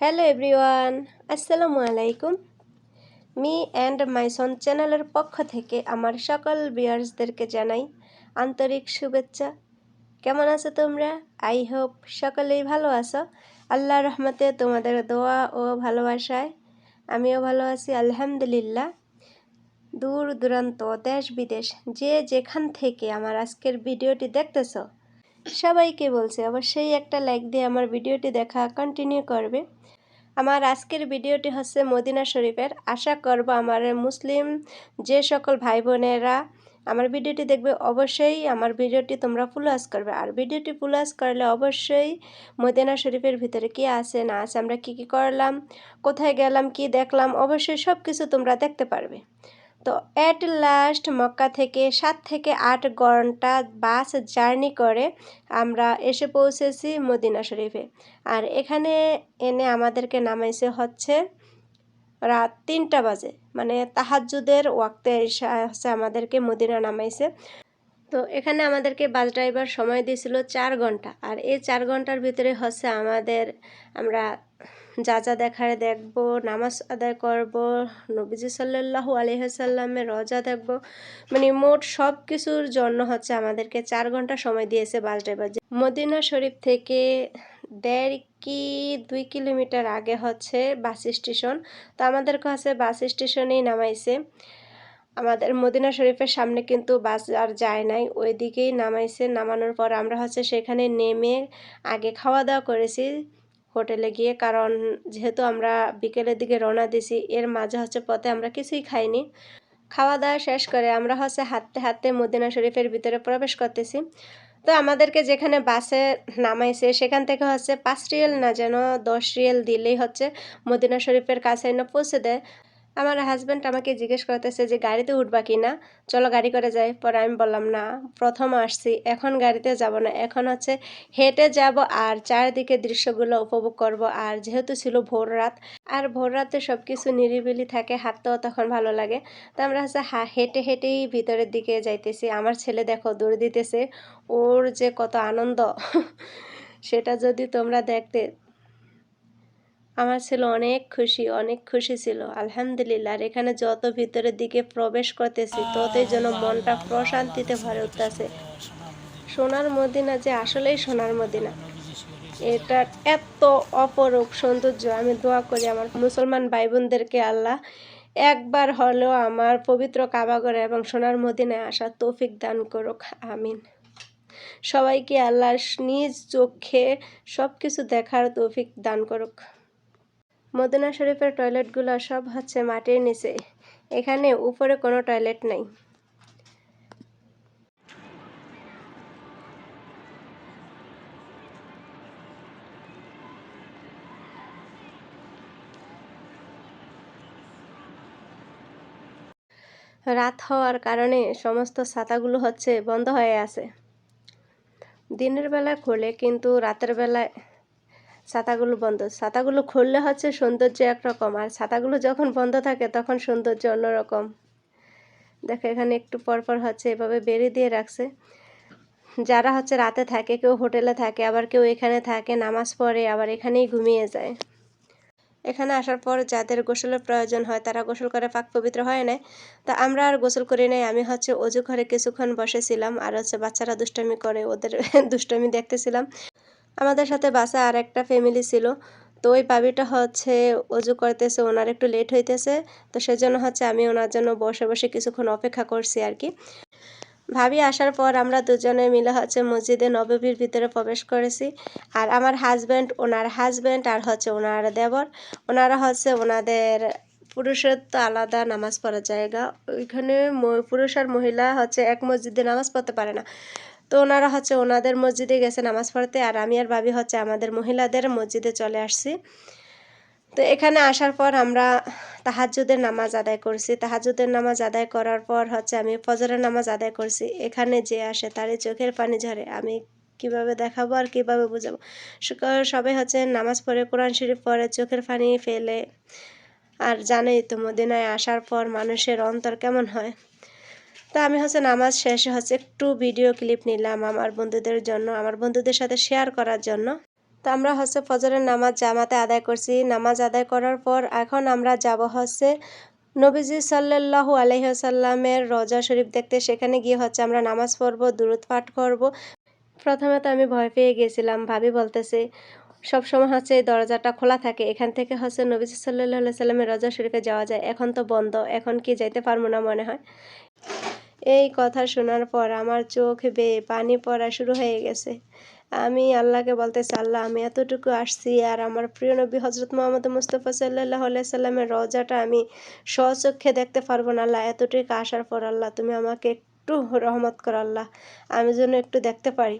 Hello everyone আসসালামু আলাইকুম me and my সন চ্যানেলের পক্ষ থেকে আমার সকল বিয়ার্সদেরকে জানাই আন্তরিক শুভেচ্ছা কেমন আছো তোমরা আই হোপ সকলেই ভালো আছো আল্লাহ রহমতে তোমাদের দোয়া ও ভালোবাসায় আমিও ভালো আছি আলহামদুলিল্লাহ দূর দূরান্ত দেশ বিদেশ যে যেখান থেকে আমার আজকের ভিডিওটি দেখতেছ সবাইকে বলছে অবশ্যই একটা লাইক দিয়ে আমার ভিডিওটি দেখা কন্টিনিউ করবে আমার আজকের ভিডিওটি হচ্ছে মদিনা শরীফের। আশা করব আমার মুসলিম যে সকল ভাই বোনেরা আমার ভিডিওটি দেখবে, অবশ্যই আমার ভিডিওটি তোমরা ফুলাস করবে। আর ভিডিওটি ফুলাস করলে অবশ্যই মদিনা শরীফের ভিতরে কি আছে, না আছে, আমরা কি কি করলাম, কোথায় গেলাম, কি দেখলাম, অবশ্যই সব কিছু তোমরা দেখতে পারবে। তো অ্যাট লাস্ট মক্কা থেকে সাত থেকে আট ঘণ্টা বাস জার্নি করে আমরা এসে পৌঁছেছি মদিনা শরীফে। আর এখানে এনে আমাদেরকে নামাইছে হচ্ছে রাত তিনটা বাজে মানে তাহাজুদের ওয়াক্তে হচ্ছে আমাদেরকে মদিনা নামাইছে। তো এখানে আমাদেরকে বাস ড্রাইভার সময় দিয়েছিল চার ঘণ্টা, আর এই চার ঘণ্টার ভিতরে হচ্ছে আমাদের আমরা যা যা দেখার দেখব, নামাজ আদায় করব, নবীজি সাল্লাহু আলহাসাল্লামের রজা দেখব। মানে মোট সব কিছুর জন্য হচ্ছে আমাদেরকে চার ঘণ্টা সময় দিয়েছে বাস ড্রাইভার। মদিনা শরীফ থেকে দেড় কি দুই কিলোমিটার আগে হচ্ছে বাস স্টেশন। তো আমাদেরকে হচ্ছে বাস স্টেশনেই নামাইছে। আমাদের মদিনা শরীফের সামনে কিন্তু বাস আর যায় নাই, ওইদিকেই নামাইছে। নামানোর পর আমরা হচ্ছে সেখানে নেমে আগে খাওয়া দাওয়া করেছি। হোটেলে গিয়ে, কারণ যেহেতু আমরা বিকেলের দিকে রওনা দিছি, এর মাঝে হচ্ছে পথে আমরা কিছুই খাইনি। খাওয়া দাওয়া শেষ করে আমরা হচ্ছে হাঁটতে হাঁটতে মদিনা শরীফের ভিতরে প্রবেশ করতেছি। তো আমাদেরকে যেখানে বাসে নামাইছে, সেখান থেকে হচ্ছে পাঁচ রিয়েল না, যেন দশ রিয়েল দিলেই হচ্ছে মদিনা শরীফের কাছে এনে পৌঁছে দেয়। আমার হাজব্যান্ড আমাকে জিজ্ঞেস করতেছে যে, গাড়িতে উঠবা কি না চলো গাড়ি করে যাই। পরে আমি বললাম, না, প্রথম আসছি, এখন গাড়িতে যাব না। এখন হচ্ছে হেঁটে যাব আর চারিদিকে দৃশ্যগুলো উপভোগ করব। আর যেহেতু ছিল ভোর রাত, আর ভোর রাতে সব কিছু নিরিবিলি থাকে, হাঁটতেও তখন ভালো লাগে। তো আমরা হচ্ছে হেঁটে হেঁটেই ভিতরের দিকে যাইতেছি। আমার ছেলে দেখো, দৌড় দিতেছে। ওর যে কত আনন্দ, সেটা যদি তোমরা দেখতে আমার ছিল অনেক খুশি অনেক খুশি ছিল। আলহামদুলিল্লাহ, আর এখানে যত ভিতরের দিকে প্রবেশ করতেছি, ততই যেন মনটা প্রশান্তিতে ভরে উঠতেছে। সোনার মদিনা যে আসলেই সোনার মদিনা। এটা এত অপরূপ সৌন্দর্য, আমি দোয়া করি আমার মুসলমান ভাই বোনদেরকে আল্লাহ একবার হলেও আমার পবিত্র কাবাগরে এবং সোনার মদিনায় আসা তৌফিক দান করুক, আমিন। সবাইকে আল্লাহ নিজ চোখে সব কিছু দেখার তৌফিক দান করুক। মদিনা শরীফের টয়লেটগুলো সব হচ্ছে মাটির নিচে। এখানে উপরে কোনো টয়লেট নাই। রাত হওয়ার কারণে সমস্ত ছাতাগুলো হচ্ছে বন্ধ হয়ে আছে। দিনের বেলা খোলে, কিন্তু রাতের বেলায় ছাতাগুলো বন্ধ। ছাতাগুলো খুললে হচ্ছে সৌন্দর্য একরকম, আর ছাতাগুলো যখন বন্ধ থাকে তখন সৌন্দর্য অন্যরকম। দেখো এখানে একটু পরপর হচ্ছে এভাবে বেরিয়ে দিয়ে রাখছে। যারা হচ্ছে রাতে থাকে, কেউ হোটেলে থাকে, আবার কেউ এখানে থাকে, নামাজ পড়ে, আবার এখানেই ঘুমিয়ে যায়। এখানে আসার পর যাদের গোসলের প্রয়োজন হয়, তারা গোসল করে পাক পবিত্র হয় না তা আমরা আর গোসল করি নাই, আমি হচ্ছে অজু ঘরে কিছুক্ষণ বসেছিলাম, আর হচ্ছে বাচ্চারা দুষ্টামি করে, ওদের দুষ্টামি দেখতেছিলাম। আমাদের সাথে বাসে আর একটা ফ্যামিলি ছিল। তো ওই পাবিটা হচ্ছে অজু করতেছে, ওনার একটু লেট হইতেছে। তো সেজন্য হচ্ছে আমি ওনার জন্য বসে বসে কিছুক্ষণ অপেক্ষা করছি আর কি। ভাবি আসার পর আমরা দুজনে মিলে হচ্ছে মসজিদে নববীর ভিতরে প্রবেশ করেছি। আর আমার হাজব্যান্ড ওনার হাজব্যান্ড আর হচ্ছে ওনার দেবর। ওনারা হচ্ছে ওনাদের পুরুষের তো আলাদা, নামাজ পড়ার জায়গা। ওইখানে পুরুষ আর মহিলা হচ্ছে এক মসজিদে নামাজ পড়তে পারে না। তো ওনারা হচ্ছে ওনাদের মসজিদে গেছে নামাজ পড়তে, আর আমি আর ভাবি হচ্ছে আমাদের মহিলাদের মসজিদে চলে আসছি। তো এখানে আসার পর আমরা তাহাজুদের নামাজ আদায় করছি। তাহাজুদের নামাজ আদায় করার পর হচ্ছে আমি ফজরের নামাজ আদায় করছি। এখানে যে আসে তারই চোখের পানি ঝরে। আমি কীভাবে দেখাবো আর কীভাবে বুঝাবো? সবাই হচ্ছে নামাজ পড়ে, কোরআন শরীফ পরে চোখের পানি ফেলে। আর জানোই তো, মদিনায় আসার পর মানুষের অন্তর কেমন হয়? তো আমি হচ্ছে নামাজ শেষে হচ্ছে একটু ভিডিও ক্লিপ নিলাম আমার বন্ধুদের জন্য, আমার বন্ধুদের সাথে শেয়ার করার জন্য। তো আমরা হচ্ছে ফজরের নামাজ জামাতে আদায় করছি। নামাজ আদায় করার পর এখন আমরা যাব হচ্ছে নবীজি সাল্লাল্লাহু আলহিহাসাল্লামের রজা শরীফ দেখতে। সেখানে গিয়ে হচ্ছে আমরা নামাজ পড়ব দূরত পাঠ করব। প্রথমে তো আমি ভয় পেয়ে গেছিলাম, ভাবি বলতেছে, সব সময় হচ্ছে এই দরজাটা খোলা থাকে, এখান থেকে হচ্ছে নবীজি সাল্লাহ সাল্লামের রজা শরীফে যাওয়া যায়। এখন তো বন্ধ, এখন কি যাইতে পারব না মনে হয়। এই কথা শোনার পর আমার চোখ বেয়ে পানি পড়া শুরু হয়ে গেছে। আমি আল্লাহকে বলতে আল্লাহ, আমি এতটুকু আসছি আর আমার প্রিয় নবী হজরত মোহাম্মদ মুস্তফা সাল্লাহ সাল্লামের রজাটা আমি স্বচক্ষে দেখতে পারব না। আল্লাহ, এতটুকু আসার পর আল্লাহ, তুমি আমাকে একটু রহমত করো আল্লাহ, আমি যেন একটু দেখতে পারি।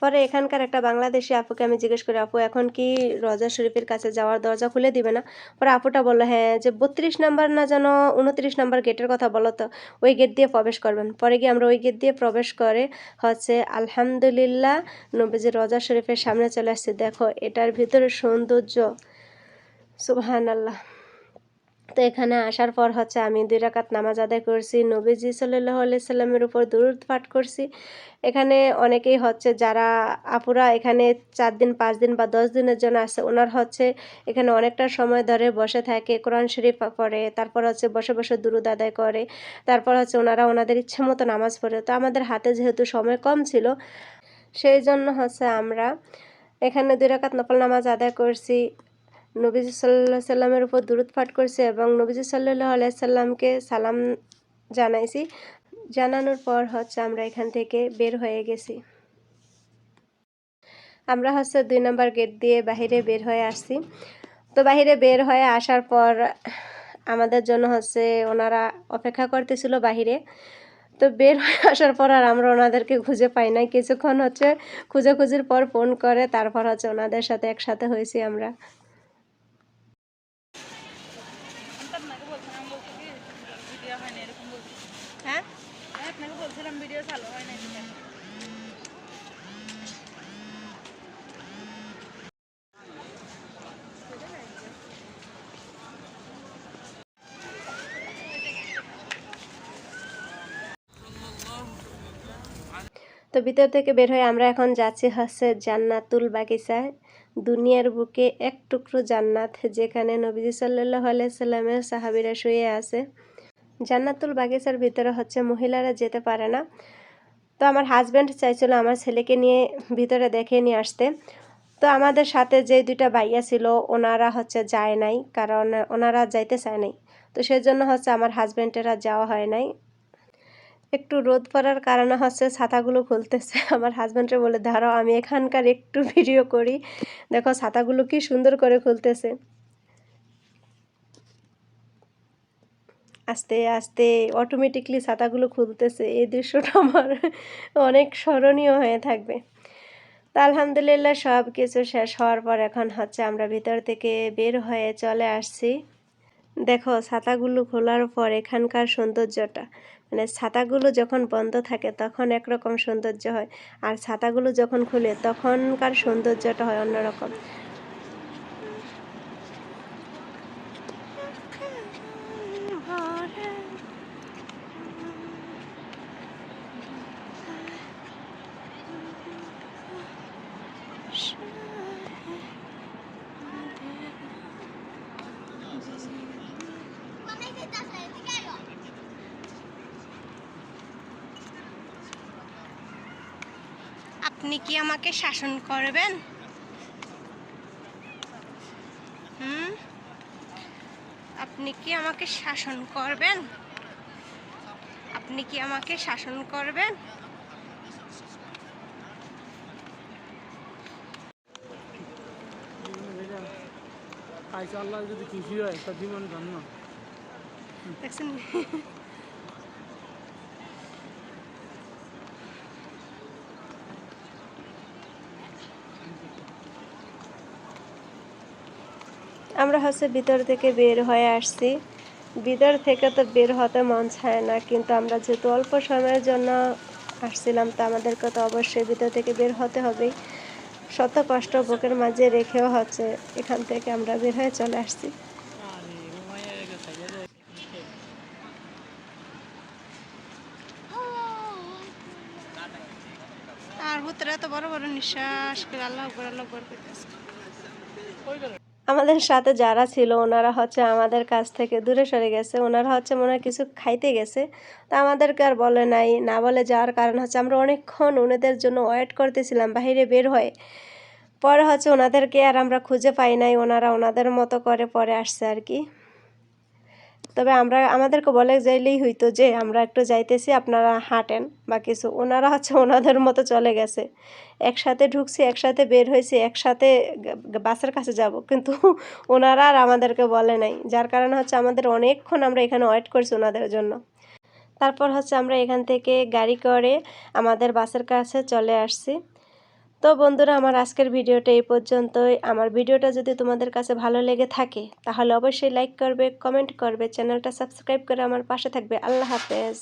পরে এখানকার একটা বাংলাদেশি আপুকে আমি জিজ্ঞেস করি, আপু, এখন কি রজা শরীফের কাছে যাওয়ার দরজা খুলে দিবে না? পরে আপুটা বলল হ্যাঁ যে বত্রিশ নাম্বার না যেন উনত্রিশ নাম্বার গেটের কথা বলো তো, ওই গেট দিয়ে প্রবেশ করবেন। পরে গিয়ে আমরা ওই গেট দিয়ে প্রবেশ করে হচ্ছে আলহামদুলিল্লাহ নবীজি রজা শরীফের সামনে চলে আসছে। দেখো, এটার ভিতরে সৌন্দর্য সুবহান আল্লাহ তো এখানে আসার পর হচ্ছে আমি দুই রাকাত নামাজ আদায় করছি, নবীজি সাল্লাহ সাল্লামের উপর দূরত পাঠ করছি। এখানে অনেকেই হচ্ছে যারা আপুরা এখানে চার দিন, পাঁচ দিন বা দশ দিনের জন্য আসে ওনার হচ্ছে এখানে অনেকটা সময় ধরে বসে থাকে, কোরআন শরীফ পড়ে, তারপর হচ্ছে বসে বসে দুরুদ আদায় করে, তারপর হচ্ছে ওনারা ওনাদের ইচ্ছে মতো নামাজ পড়ে। তো আমাদের হাতে যেহেতু সময় কম ছিল, সেই জন্য হচ্ছে আমরা এখানে দুই রাকাত নফল নামাজ আদায় করছি। নবীজি সাল্লাহ সাল্লামের উপর দূরত পাঠ করছি এবং নবীজি সাল্লাহ আলাইসাল্লামকে সালাম জানাইছি। জানানোর পর হচ্ছে আমরা এখান থেকে বের হয়ে গেছি। আমরা হচ্ছে দুই নম্বর গেট দিয়ে বাহিরে বের হয়ে আসছি। তো বাহিরে বের হয়ে আসার পর আমাদের জন্য হচ্ছে ওনারা অপেক্ষা করতেছিল বাহিরে। তো বের হয়ে আসার পর আর আমরা ওনাদেরকে খুঁজে পাই না কিছুক্ষণ হচ্ছে খুঁজে খুঁজির পর ফোন করে, তারপর হচ্ছে ওনাদের সাথে একসাথে হয়েছি আমরা হ্যাঁ আপনাকে চালু হয় না তো ভিতর থেকে বের হয়ে আমরা এখন যাচ্ছি হচ্ছে জান্নাতুল বাগিচায়। দুনিয়ার বুকে এক টুকরো জান্নাত যেখানে নবীজি সাল্লাহ আলাইসাল্লামের সাহাবিরা শুয়ে আছে। জান্নাতুল বাগিচার ভিতরে হচ্ছে মহিলারা যেতে পারে না। তো আমার হাজব্যান্ড চাইছিল আমার ছেলেকে নিয়ে ভিতরে দেখে নিয়ে আসতে। তো আমাদের সাথে যে দুইটা ভাইয়া ছিল, ওনারা হচ্ছে যায় নাই, কারণ ওনারা যাইতে চায় নাই। তো সেজন্য হচ্ছে আমার হাজব্যান্ডেরা যাওয়া হয় নাই। একটু রোদ পড়ার কারণে হচ্ছে ছাতাগুলো খুলতেছে। আমার হাজব্যান্ডে বলে, দাঁড়াও, আমি এখানকার একটু ভিডিও করি। দেখো, ছাতাগুলো কি সুন্দর করে খুলতেছে। আস্তে আস্তে অটোমেটিকলি ছাতাগুলো খুলতেছে। এই দৃশ্যটা আমার অনেক স্মরণীয় হয়ে থাকবে। তা আলহামদুলিল্লাহ সব কিছু শেষ হওয়ার পর এখন হচ্ছে আমরা ভিতর থেকে বের হয়ে চলে আসছি। দেখো, ছাতাগুলো খোলার পর এখানকার সৌন্দর্যটা। মানে ছাতাগুলো যখন বন্ধ থাকে তখন একরকম সৌন্দর্য হয়। আর ছাতাগুলো যখন খুলে তখনকার সৌন্দর্যটা হয় অন্যরকম। আপনি কি আমাকে শাসন করবেন? হুম? আপনি কি আমাকে শাসন করবেন? আপনি কি আমাকে শাসন করবেন? আল্লাহ যদি খুশি হয় তা জীবন ধন্য। দেখছেন? আমরা হচ্ছে ভিতর থেকে বের হয়ে আসছি। ভিতর থেকে তো বের হতে মন চায় না, কিন্তু আমরা যেহেতু অল্প সময়ের জন্য আসছিলাম, তো আমাদেরকে তো অবশ্যই ভিতর থেকে বের হতে হবেই শত কষ্ট বুকের মাঝে রেখেও হচ্ছে এখান থেকে আমরা বের হয়ে চলে আসছি। আর ভিতরে তো বড় বড় নিঃশ্বাস আল্লাহ আল্লাহ আমাদের সাথে যারা ছিল, ওনারা হচ্ছে আমাদের কাছ থেকে দূরে সরে গেছে। ওনারা হচ্ছে মনে হয় কিছু খাইতে গেছে। তা আমাদেরকে আর বলে নাই। না বলে যাওয়ার কারণ হচ্ছে আমরা অনেকক্ষণ ওনাদের জন্য ওয়েট করতেছিলাম বাহিরে বের হয়ে। পরে হচ্ছে ওনাদেরকে আর আমরা খুঁজে পাই নাই। ওনারা ওনাদের মতো করে পরে আসছে আর কি। তবে আমরা, আমাদেরকে বলে যাইলেই হইতো যে, আমরা একটু যাইতেছি, আপনারা হাঁটেন, বা কিছু। ওনারা হচ্ছে ওনাদের মতো চলে গেছে। একসাথে ঢুকছি, একসাথে বের হয়েছি একসাথে বাসের কাছে যাব। কিন্তু ওনারা আর আমাদেরকে বলে নাই। যার কারণে হচ্ছে আমাদের অনেকক্ষণ আমরা এখানে ওয়েট করছি ওনাদের জন্য। তারপর হচ্ছে আমরা এখান থেকে গাড়ি করে আমাদের বাসের কাছে চলে আসছি। তো বন্ধুরা, আমার আজকের ভিডিওটা এই পর্যন্তই। আমার ভিডিওটা যদি তোমাদের কাছে ভালো লেগে থাকে, তাহলে অবশ্যই লাইক করবে কমেন্ট করবে চ্যানেলটা সাবস্ক্রাইব করে আমার পাশে থাকবে। আল্লাহ হাফেজ।